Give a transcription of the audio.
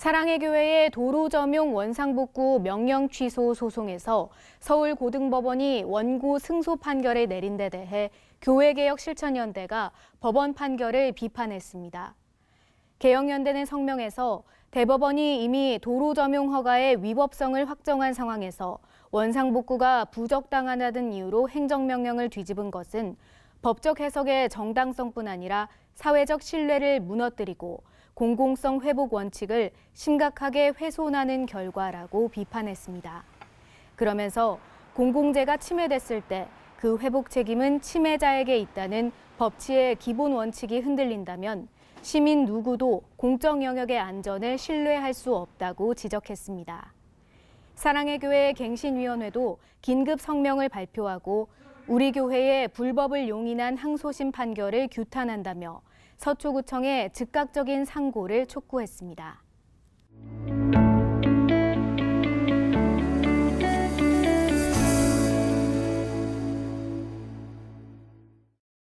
사랑의 교회의 도로 점용 원상복구 명령 취소 소송에서 서울고등법원이 원고 승소 판결을 내린 데 대해 교회개혁 실천연대가 법원 판결을 비판했습니다. 개혁연대는 성명에서 대법원이 이미 도로 점용 허가의 위법성을 확정한 상황에서 원상복구가 부적당하다는 이유로 행정명령을 뒤집은 것은 법적 해석의 정당성뿐 아니라 사회적 신뢰를 무너뜨리고 공공성 회복 원칙을 심각하게 훼손하는 결과라고 비판했습니다. 그러면서 공공재가 침해됐을 때 그 회복 책임은 침해자에게 있다는 법치의 기본 원칙이 흔들린다면 시민 누구도 공적 영역의 안전을 신뢰할 수 없다고 지적했습니다. 사랑의 교회 갱신위원회도 긴급 성명을 발표하고 우리 교회의 불법을 용인한 항소심 판결을 규탄한다며 서초구청에 즉각적인 상고를 촉구했습니다.